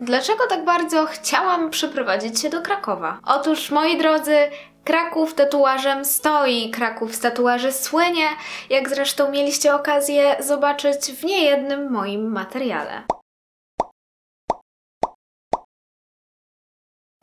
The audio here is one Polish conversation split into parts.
Dlaczego tak bardzo chciałam przeprowadzić się do Krakowa? Otóż, moi drodzy, Kraków tatuażem stoi, Kraków z tatuaży słynie, jak zresztą mieliście okazję zobaczyć w niejednym moim materiale.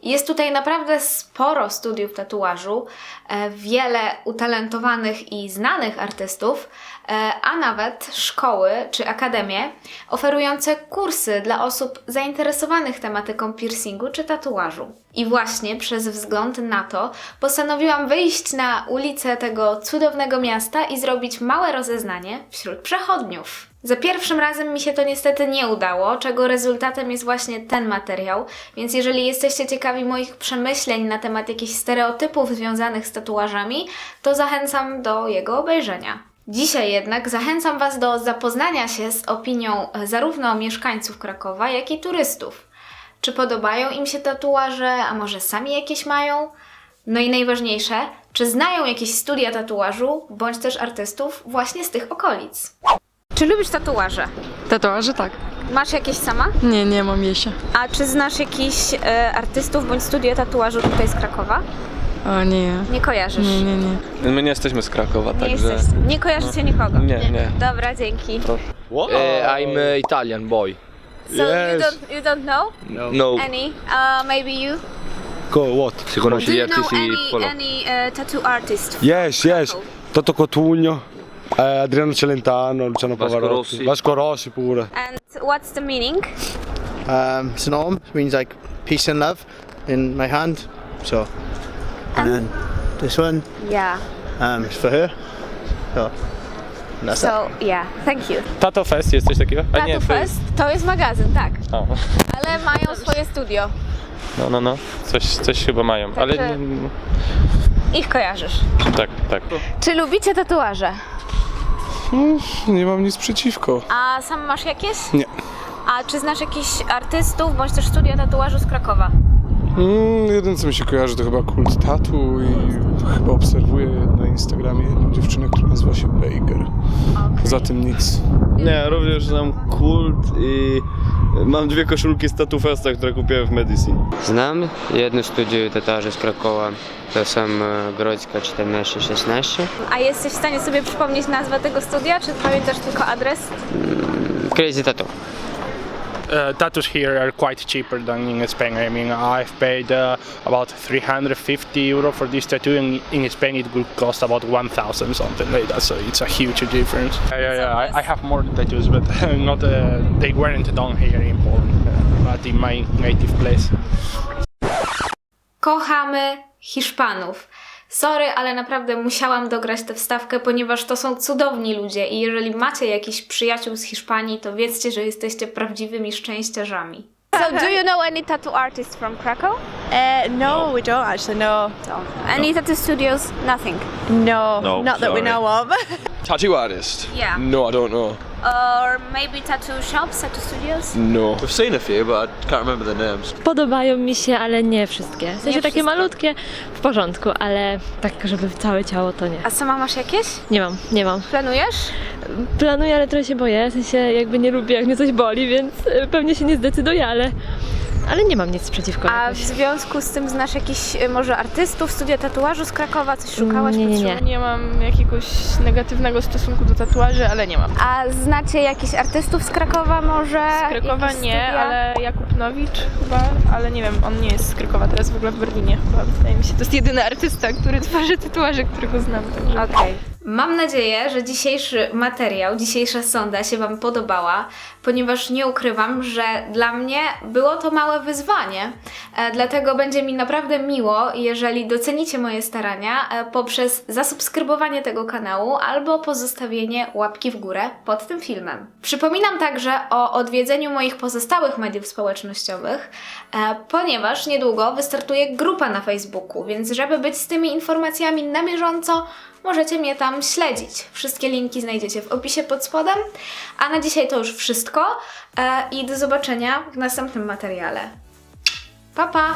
Jest tutaj naprawdę sporo studiów tatuażu, e, wiele utalentowanych i znanych artystów, e, a nawet szkoły czy akademie oferujące kursy dla osób zainteresowanych tematyką piercingu czy tatuażu. I właśnie przez wzgląd na to postanowiłam wyjść na ulicę tego cudownego miasta i zrobić małe rozeznanie wśród przechodniów. Za pierwszym razem mi się to niestety nie udało, czego rezultatem jest właśnie ten materiał, więc jeżeli jesteście ciekawi moich przemyśleń na temat jakichś stereotypów związanych z tatuażami, to zachęcam do jego obejrzenia. Dzisiaj jednak zachęcam Was do zapoznania się z opinią e, zarówno mieszkańców Krakowa, jak i turystów. Czy podobają im się tatuaże, a może sami jakieś mają? No i najważniejsze, czy znają jakieś studia tatuażu, bądź też artystów właśnie z tych okolic? Czy lubisz tatuaże? Tatuaże tak. Masz jakieś sama? Nie, nie mam jeszcze. A czy znasz jakichś e, artystów bądź studio tatuażu tutaj z Krakowa? O nie. Nie kojarzysz? Nie, nie, nie. My nie jesteśmy z Krakowa, Nie także... jesteś. Nie kojarzycie nikogo? Nie, nie. Dobra, dzięki. Wow. Uh, I'm uh, Italian boy. So you don't you don't know No. any? Uh, maybe you? Go what? Do you know artisti any Polo. any uh, tattoo artist? Yes, yes. Toto Cotugno, Adriano Celentano, Luciano Vasco Pavarotti, Rossi. Vasco Rossi pure. And what's the meaning? Um, Sanom means like peace and love in my hand. So, and then this one Yeah. um, is for her. So, and that's it. So yeah, thank you. Tato Fest jest coś takiego? A Tattoo to jest- Fest to jest magazyn, tak. A, Ale mają swoje studio. no, no, no. Coś, coś chyba mają, ale... Także- nie- Ich kojarzysz. Tak, tak. Czy lubicie tatuaże? Nie mam nic przeciwko. A sam masz jakieś? Nie. A czy znasz jakichś artystów bądź też studia tatuażu z Krakowa? Mm, jeden co mi się kojarzy to chyba kult tatu i chyba obserwuję na Instagramie jedną dziewczynę, która nazywa się Baker. Poza tym nic. Nie, również znam kult i mam dwie koszulki z Tattoo Festa, które kupiłem w Medicine. Znam jedno studio tatuaży z Krakowa, to są e, Grodzka 14-16. A jesteś w stanie sobie przypomnieć nazwę tego studia, czy pamiętasz tylko adres? Crazy Tattoo. Uh, tattoos here are quite cheaper than in Spain. I mean, I've paid uh, about 350 euro for this tattoo, and in Spain it would cost about 1,000 something like that. So it's a huge difference. Yeah, yeah, yeah. I, I have more tattoos, but not uh, they weren't done here in Poland, uh, but in my native place. Kochamy Hiszpanów. Sorry, ale naprawdę musiałam dograć tę wstawkę, ponieważ to są cudowni ludzie i jeżeli macie jakichś przyjaciół z Hiszpanii, to wiedzcie, że jesteście prawdziwymi szczęściarzami. So do you know any tattoo artists from Krakow? Uh, no, we don't actually know. Any tattoo studios? Nothing. No, No, not that we sorry. know of. Tattoo artist? Yeah. No, I don't know. Or maybe tattoo shops, tattoo studios? No. We've seen a few, but I can't remember the names. Podobają mi się, ale nie wszystkie. W sensie Nie takie wszystkie. malutkie w porządku, ale tak, żeby całe ciało to nie. A sama masz jakieś? Nie mam, nie mam. Planujesz? Planuję, ale trochę się boję. W sensie jakby nie lubię, jak mnie coś boli, więc y, pewnie się nie zdecyduję, ale, ale nie mam nic przeciwko A w jakoś. związku z tym znasz jakichś y, może artystów, studia tatuażu z Krakowa? Coś szukałaś? Nie, nie, nie. Nie mam jakiegoś negatywnego stosunku do tatuaży, ale nie mam. A znacie jakichś artystów z Krakowa może? Z Krakowa Jakieś nie, studia? ale Jakub Nowicz chyba, ale nie wiem, on nie jest z Krakowa, teraz w ogóle w Berlinie chyba, wydaje mi się. To jest jedyny artysta, który tworzy tatuaże, którego znam. Okej. Mam nadzieję, że dzisiejszy materiał, dzisiejsza sonda się Wam podobała, ponieważ nie ukrywam, że dla mnie było to małe wyzwanie. E, dlatego będzie mi naprawdę miło, jeżeli docenicie moje starania e, poprzez zasubskrybowanie tego kanału albo pozostawienie łapki w górę pod tym filmem. Przypominam także o odwiedzeniu moich pozostałych mediów społecznościowych, e, ponieważ niedługo wystartuje grupa na Facebooku, więc żeby być z tymi informacjami na bieżąco, możecie mnie tam śledzić. Wszystkie linki znajdziecie w opisie pod spodem. A na dzisiaj to już wszystko e, i do zobaczenia w następnym materiale. Pa pa!